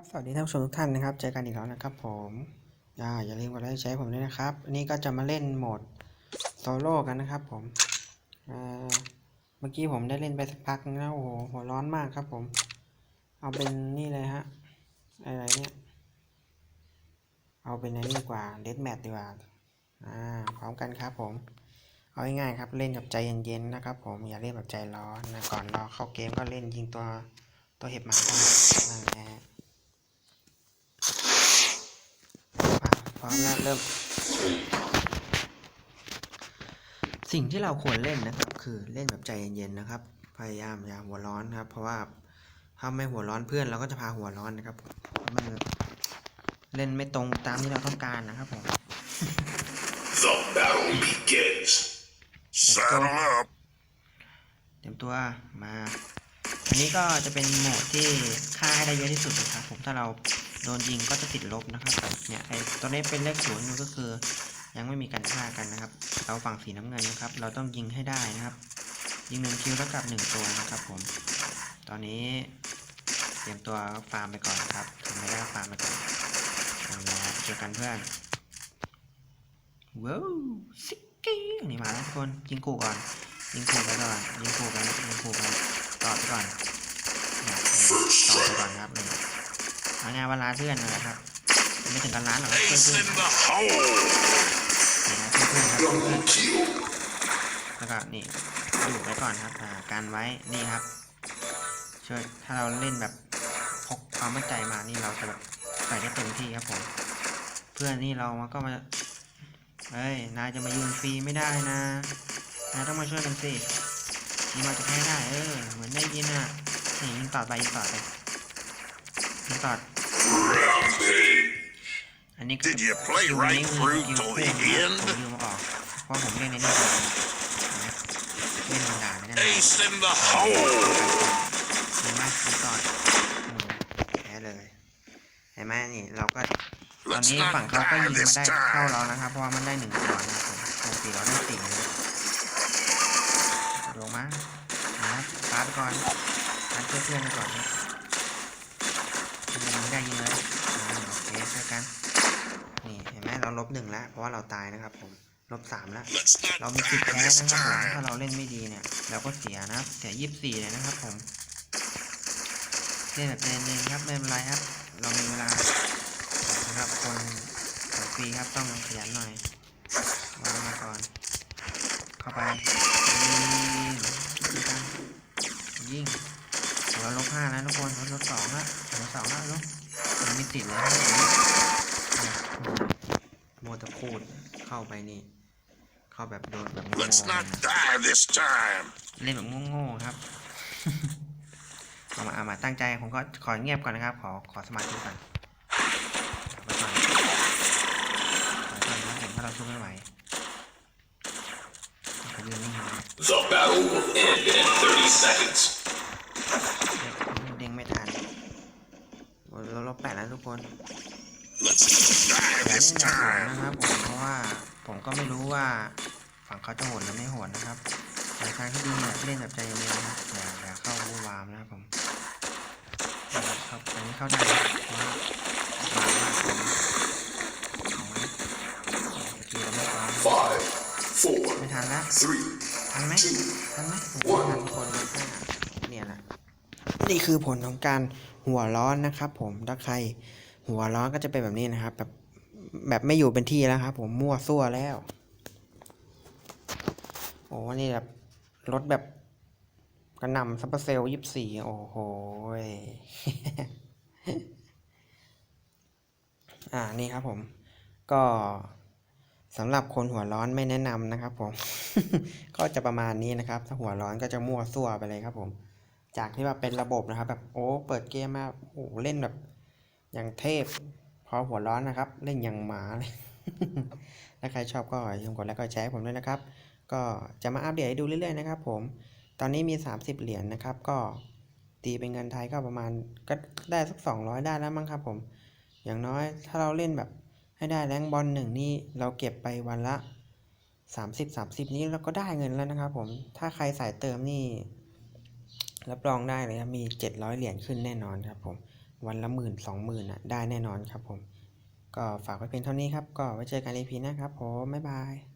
ครับสวัสดีท่านผู้ชมทุกท่านนะครับเจอกันอีกแล้วนะครับผมอ่าอย่าลืมกดไลค์ใช้ผมด้วยนะครับอันนี้ก็จะมาเล่นโหมดโซโล่กันนะครับผมเมื่อกี้ผมได้เล่นไปสักพักแล้วโอ้โหหัวร้อนมากครับผม เอาเป็นนี่เลยฮะอะไรเนี่ยเอาเป็นอันนี้ดีกว่าเดดแมทดีกว่าอ่าพร้อมกันครับผมเอาง่ายๆครับเล่นกับใจเย็นๆนะครับ ผมอย่าเล่นแบบใจร้อนนะก่อนรอเข้าเกมก็เล่นยิงตัวตัวเห็บหมาก่อนนั่นแหละ พร้อมแล้วเริ่ม สิ่งที่เราควรเล่นนะครับ คือเล่นแบบใจเย็นๆนะครับ พยายามอย่าหัวร้อนครับ เพราะว่าถ้าไม่หัวร้อนเพื่อนเราก็จะพาหัวร้อนนะครับมันเล่นไม่ตรงตามที่เราต้องการนะครับผม The battle begins. Saddle up. เตรียมตัวมา อันนี้ก็จะเป็นโหมดที่ฆ่าให้ได้เยอะที่สุดนะครับผมถ้าเรา โดนยิงก็จะติดลบนะครับเนี่ยไอตัวนี้เป็นเลขศูนย์มันก็คือ ยังไม่มีการฆ่ากันนะครับ เราฝั่งสีน้ำเงินนะครับ เราต้องยิงให้ได้นะครับ ยิงหนึ่งคิวเท่ากับหนึ่งตัวนะครับผม ตอนนี้เตรียมตัวฟาร์มไปก่อนนะครับทำไม่ได้ฟาร์มไปก่อนเอาละเจอกันเพื่อนว้าวซิกกี้อันนี้มาแล้วทุกคนยิงกูก่อนยิงขู่ไปก่อนยิงขู่กันยิงขู่กันต่อไปก่อนต่อไปก่อน เอางานเวลาเพื่อนนั่นแหละครับไม่ถึงกันล้านหรอกครับเพื่อน Ace เพื่อน in the hole. นี่นะเพื่อนๆครับเพื่อน Double kill. ๆแล้วก็นี่ดูไว้ก่อนครับอ่าการไว้นี่ครับ ช่วยถ้าเราเล่นแบบพกความมั่นใจมานี่เราจะแบบใส่ได้เต็มที่ครับผม เพื่อนนี่เรามาก็มาเฮ้ยนายจะมายืนฟรีไม่ได้นะนายต้องมาช่วยกันสินี่เราจะแพ้ได้เออเหมือนได้ยินอะนี่ยิงต่อไปยิงต่อไปยิง ต่อ Rampage. อันนี้ก็ Did you play คิว right นี้คือ through คิว till คู่ the นะครับผม end? ลืมเอาออกเพราะผมเล่นในนี่ก่อนนะเล่นธรรมดาไม่ได้นะ Ace in the hole. เห็นไหมยิงก่อนอืมแพ้เลยเห็นไหมนี่เราก็ตอน Let's นี้ not ฝั่งเขาก็ยิ die ง this มาได้เข้า time. เรานะครับเพราะว่ามันได้หนึ่งตัวนะครับผมปกติเราได้สี่นะลงมานะครับปาไปก่อนการช่วยเพื่อนไปก่อนนะยิงไม่ได้ ยิงเลยอ่าโอเคช่วยกัน นี่เห็นไหมเราลบหนึ่งแล้ว เพราะว่าเราตายนะครับผม ลบสามแล้ว Let's เรา not มีสิทธิ์ die แพ้ this นะครับผมถ้า time. เราเล่นไม่ดีเนี่ย เราก็เสียนะครับเสียยี่สิบสี่เลยนะครับผม เล่นแบบเล่นๆครับไม่เป็นไรครับ เรามีเวลาสำหรับคนสายฟรีครับต้องขยันหน่อยวางมาก่อน เข้าไปยิงยิงกันยิงเราลบห้าแล้วทุกคนลดลดสองละลดสองละลบยัง ไม่ติดเลยครับเนี่ยโมวแตะคูดเข้าไปนี่ เข้าแบบโดนแบบโง่ Let's ๆ not นะ die this time. เล่นแบบโง่ๆครับ เอามาเอามาตั้งใจผมก็ขอเงียบก่อนนะครับ ขอขอสมาธิก่อนเอาไว้ก่อนเอาไว้ก่อนครับผมถ้าเราสู้ไม่ไหวก็ยืนนิ่งๆนะ The battle will end in 30 seconds. เด้งไม่ทันโอ้ยเราลบแปดแล้วทุ กคน Let's not die อย่า this เล่นแบบโหด time. นะครับผมเพราะว่าผมก็ไม่รู้ว่าฝั่งเขาจะโหดหรือไม่โหดนะครับแต่ทางที่ดีเนี่ยเล่นแบบใจเย็นๆนะครับอย่าอย่าเข้าวูวามนะครับผมครับอันนี้เข้าได้นะเพราะว่ามาว่าผมเอาไว้สกิลเราไม่พร้อม Five, four, ไม่ทันละ three, ทันไหมทันไหมโอ้โหทันคนเลยค่ะเนี่ยแหละ นี่คือผลของการหัวร้อนนะครับผมถ้าใครหัวร้อนก็จะเป็นแบบนี้นะครับ แบบแบบไม่อยู่เป็นที่แล้วครับ ผมมั่วซั่วแล้ว โอ้นี่แบบรถแบบกระนำซัปเปอร์เซลยี่สี่โอ้โหอ่านี่ครับผม ก็สำหรับคนหัวร้อนไม่แนะนำนะครับ ผม ก็จะประมาณนี้นะครับ ถ้าหัวร้อนก็จะมั่วซั่วไปเลยครับผม จากที่ว่าเป็นระบบนะครับ แบบโอ้เปิดเกมมาโอ้เล่นแบบอย่างเทพ พอหัวร้อนนะครับ เล่นอย่างหมาเลยถ้าใครชอบก็อย่าลืมกดไลค์กดแชร์ให้ผมด้วยนะครับ ก็จะมาอัปเดตให้ดูเรื่อยๆนะครับ ผมตอนนี้มี 30 เหรียญนะครับ ก็ตีเป็นเงินไทยก็ประมาณก็ได้สัก 200 ได้แล้วมั้งครับ ผม อย่างน้อยถ้าเราเล่นแบบให้ได้แรงบอลหนึ่งนี่เราเก็บไปวันละ 30 30 นี้เราก็ได้เงินแล้วนะครับ ผมถ้าใครสายเติมนี่ รับรองได้เลยครับมี 700 เหรียญขึ้นแน่นอนครับผมวันละหมื่นสองหมื่นอะได้แน่นอนครับผม ก็ฝากไว้เพียงเท่านี้ครับ ก็ไว้เจอกันในพีนะครับผมบ๊ายบาย